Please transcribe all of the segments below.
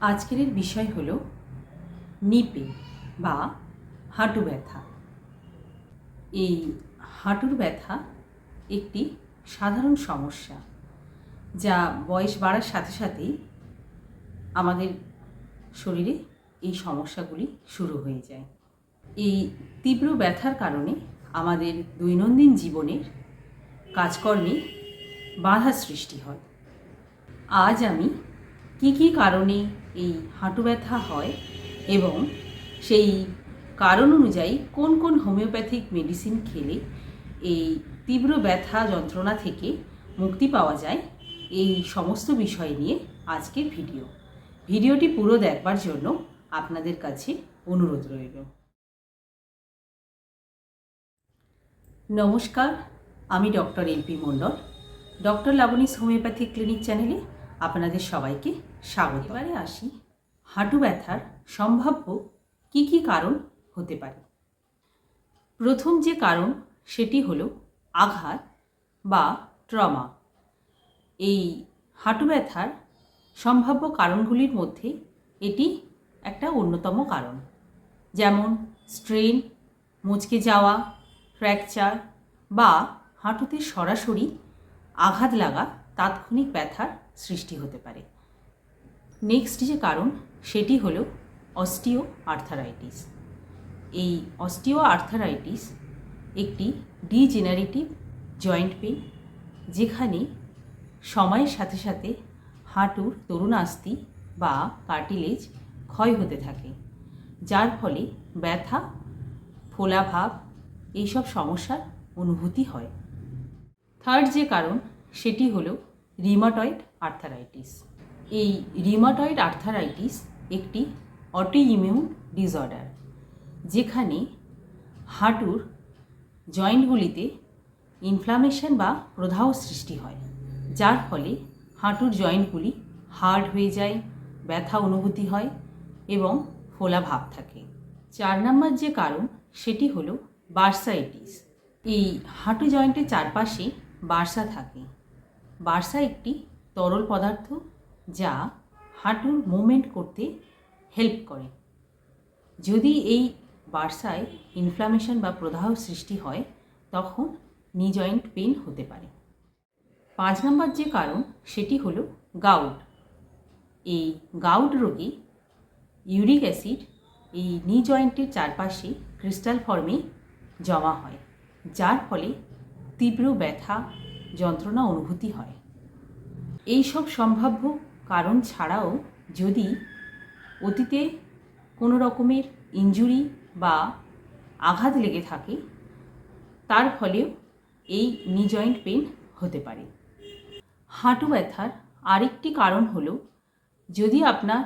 আজকের বিষয় হল নিপে বা হাঁটু ব্যথা। এই হাঁটুর ব্যথা একটি সাধারণ সমস্যা যা বয়স বাড়ার সাথে সাথেই আমাদের শরীরে এই সমস্যাগুলি শুরু হয়ে যায়। এই তীব্র ব্যথার কারণে আমাদের দৈনন্দিন জীবনের কাজকর্মে বাধা সৃষ্টি হয়। আজ আমি কি কি কারণে এই হাঁটু ব্যথা হয় এবং সেই কারণ অনুযায়ী কোন কোন হোমিওপ্যাথিক মেডিসিন খেলে এই তীব্র ব্যথা যন্ত্রণা থেকে মুক্তি পাওয়া যায়, এই সমস্ত বিষয় নিয়ে আজকের ভিডিও। ভিডিওটি পুরো দেখবার জন্য আপনাদের কাছে অনুরোধ রইল। নমস্কার, আমি doctor L P Mondal, doctor Labani's homeopathic clinic চ্যানেলে আপনাদের সবাইকে স্বাগত। এবারে আসি। হাঁটু ব্যথার সম্ভাব্য কি কি কারণ হতে পারে? প্রথম যে কারণ সেটি হলো আঘাত বা ট্রমা। এই হাঁটু ব্যথার সম্ভাব্য কারণগুলির মধ্যে এটি একটা অন্যতম কারণ। যেমন স্ট্রেন মুচকে যাওয়া ফ্র্যাকচার বা হাঁটুতে সরাসরি আঘাত লাগা তাৎক্ষণিক ব্যথার সৃষ্টি হতে পারে। নেক্সট যে কারণ, সেটি হলো অস্টিও আর্থারাইটিস এই অস্টিও আর্থারাইটিস একটি ডিজেনারেটিভ জয়েন্ট পেন যেখানে সময়ের সাথে সাথে হাঁটুর তরুণাস্থি বা কার্টিলেজ ক্ষয় হতে থাকে, যার ফলে ব্যথা, ফোলাভাব এইসব সমস্যার অনুভূতি হয়। থার্ড যে কারণ, সেটি হলো রিমাটয়েড আর্থারাইটিস এই রিমাটয়েড আর্থারাইটিস একটি অটো ইমিউন ডিসঅর্ডার যেখানে হাঁটুর জয়েন্টগুলিতে ইনফ্লামেশন বা প্রদাহ সৃষ্টি হয়, যার ফলে হাঁটুর জয়েন্টগুলি হার্ড হয়ে যায়, ব্যথা অনুভূতি হয় এবং ফোলা ভাব থাকে। চার নম্বর যে কারণ, সেটি হলো বার্সাইটিস এই হাঁটু জয়েন্টের চারপাশে বার্সা থাকে। বার্সা একটি তরল পদার্থ যা হাঁটুর মুভমেন্ট করতে হেল্প করে। যদি এই বার্সায় ইনফ্লামেশন বা প্রদাহ সৃষ্টি হয়, তখন নি জয়েন্ট পেন হতে পারে। পাঁচ নম্বর যে কারণ, সেটি হলো গাউট এই গাউট রোগে ইউরিক অ্যাসিড এই নি জয়েন্টের চারপাশে ক্রিস্টাল ফর্মে জমা হয়, যার ফলে তীব্র ব্যথা, যন্ত্রণা অনুভূতি হয়। এই সব সম্ভাব্য কারণ ছাড়াও যদি অতীতে কোনো রকমের ইঞ্জুরি বা আঘাত লেগে থাকে, তার ফলেও এই নি জয়েন্ট পেন হতে পারে। হাঁটু ব্যথার আরেকটি কারণ হলো, যদি আপনার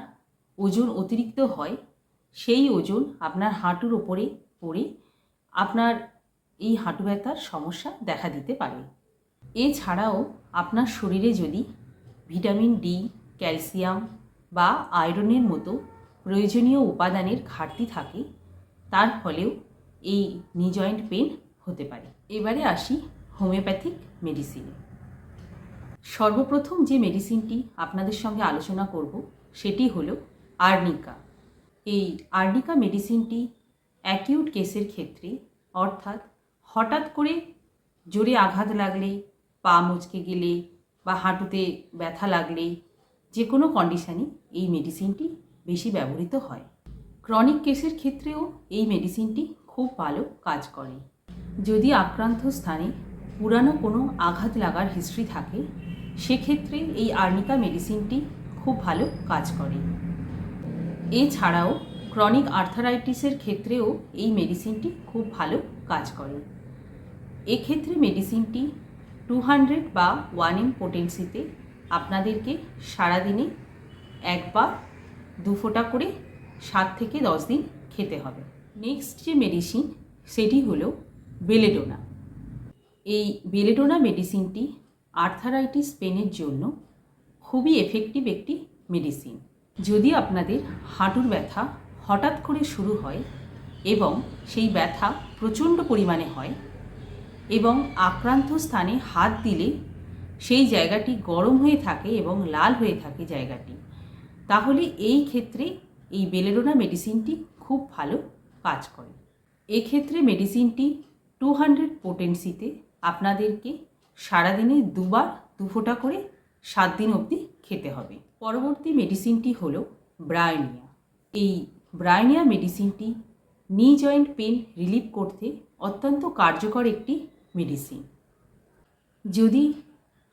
ওজন অতিরিক্ত হয়, সেই ওজন আপনার হাঁটুর ওপরে পড়ে আপনার এই হাঁটু ব্যথার সমস্যা দেখা দিতে পারে। এছাড়াও আপনার শরীরে যদি ভিটামিন ডি, ক্যালসিয়াম বা আয়রনের মতো প্রয়োজনীয় উপাদানের ঘাটতি থাকে, তার ফলেও এই নি জয়েন্ট পেন হতে পারে। এবারে আসি হোমিওপ্যাথিক মেডিসিনে। সর্বপ্রথম যে মেডিসিনটি আপনাদের সঙ্গে আলোচনা করব, সেটি হলো আর্নিকা। এই আর্নিকা মেডিসিনটি অ্যাকিউট কেসের ক্ষেত্রে, অর্থাৎ হঠাৎ করে জোরে আঘাত লাগলে, পা মুচকে গেলে বা হাঁটুতে ব্যথা লাগলে যে কোনো কন্ডিশানে এই মেডিসিনটি বেশি ব্যবহৃত হয়। ক্রনিক কেসের ক্ষেত্রেও এই মেডিসিনটি খুব ভালো কাজ করে। যদি আক্রান্ত স্থানে পুরানো কোনো আঘাত লাগার হিস্ট্রি থাকে, সেক্ষেত্রে এই আর্নিকা মেডিসিনটি খুব ভালো কাজ করে। এছাড়াও ক্রনিক আর্থারাইটিসের ক্ষেত্রেও এই মেডিসিনটি খুব ভালো কাজ করে। এক্ষেত্রে মেডিসিনটি টু হান্ড্রেড বা ওয়ান এম পোটেন্সিতে আপনাদেরকে সারাদিনে একবার দু ফোঁটা করে সাত থেকে দশ দিন খেতে হবে। নেক্সট যে মেডিসিন সেটি হলো বেলেডোনা এই বেলেডোনা মেডিসিনটি আর্থারাইটিস পেনের জন্য খুবই এফেক্টিভ একটি মেডিসিন যদি আপনাদের হাঁটুর ব্যথা হঠাৎ করে শুরু হয় এবং সেই ব্যথা প্রচণ্ড পরিমাণে হয় এবং আক্রান্ত স্থানে হাত দিলে সেই জায়গাটি গরম হয়ে থাকে এবং লাল হয়ে থাকে জায়গাটি। তাহলে এই ক্ষেত্রে এই বেলেরোনা মেডিসিনটি খুব ভালো কাজ করে। এক্ষেত্রে মেডিসিনটি টু হান্ড্রেড পোটেন্সিতে আপনাদেরকে সারাদিনে দুবার দু ফোঁটা করে সাত দিন অবধি খেতে হবে। পরবর্তী মেডিসিনটি হল ব্রায়নিয়া। এই ব্রায়নিয়া মেডিসিনটি নি জয়েন্ট পেন রিলিভ করতে অত্যন্ত কার্যকর একটি মেডিসিন যদি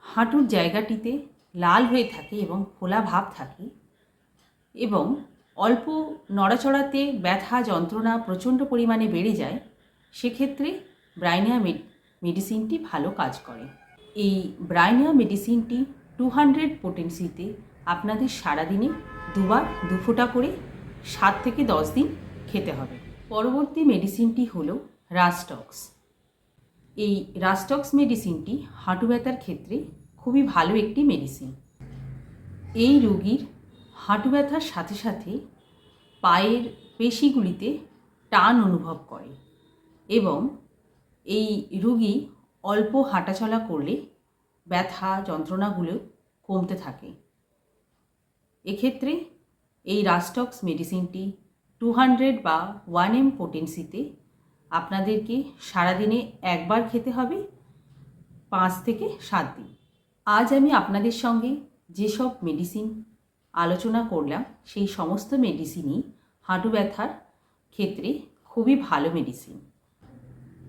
হাঁটুর জায়গাটিতে লাল হয়ে থাকে এবং ফোলা ভাব থাকে এবং অল্প নড়াচড়াতে ব্যথা, যন্ত্রণা প্রচণ্ড পরিমাণে বেড়ে যায়, সেক্ষেত্রে ব্রাইনিয়া মেডিসিনটি ভালো কাজ করে। এই ব্রাইনিয়া মেডিসিনটি টু হান্ড্রেড পোটেন্সিতে আপনাদের সারাদিনে দুবার দু ফোঁটা করে সাত থেকে দশ দিন খেতে হবে। পরবর্তী মেডিসিনটি হলো রাস্টক্স এই রাস্টক্স মেডিসিনটি হাঁটু ব্যথার ক্ষেত্রে খুবই ভালো একটি মেডিসিন এই রোগীর হাঁটু ব্যথার সাথে সাথে পায়ের পেশিগুলিতে টান অনুভব করে এবং এই রুগী অল্প হাঁটাচলা করলে ব্যথা যন্ত্রণাগুলো কমতে থাকে। এক্ষেত্রে এই রাস্টক্স মেডিসিনটি টু হান্ড্রেড বা ওয়ান এম পোটেন্সিতে আপনাদেরকে সারাদিনে একবার খেতে হবে? পাঁচ থেকে সাত দিন। আজ আমি আপনাদের সঙ্গে যেসব মেডিসিন আলোচনা করলাম, সেই সমস্ত মেডিসিনই হাঁটু ব্যথার ক্ষেত্রে খুবই ভালো মেডিসিন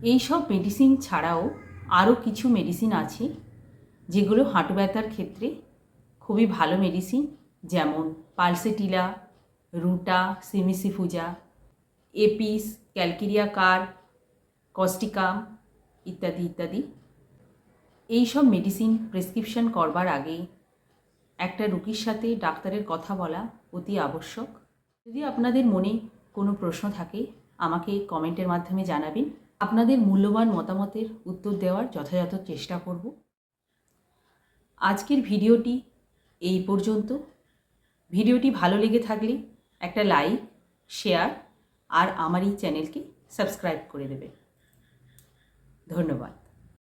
এই সব মেডিসিন ছাড়াও আরও কিছু মেডিসিন আছে, যেগুলো হাঁটু ব্যথার ক্ষেত্রে খুবই ভালো মেডিসিন যেমন pulsatilla, ruta, cimicifuga, apis calcarea carb causticum ইত্যাদি ইত্যাদি। এই সব মেডিসিন প্রেসক্রিপশন করবার আগে একটা রুগীর সাথে ডাক্তারের কথা বলা অতি আবশ্যক। যদি আপনাদের মনে কোনো প্রশ্ন থাকে, আমাকে কমেন্টের মাধ্যমে জানাবেন। আপনাদের মূল্যবান মতামতের উত্তর দেওয়ার যথাযথ চেষ্টা করব। আজকের ভিডিওটি এই পর্যন্ত। ভিডিওটি ভালো লেগে থাকলে একটা লাইক শেয়ার আর আমার এই চ্যানেলকে সাবস্ক্রাইব করে দেবে ধন্যবাদ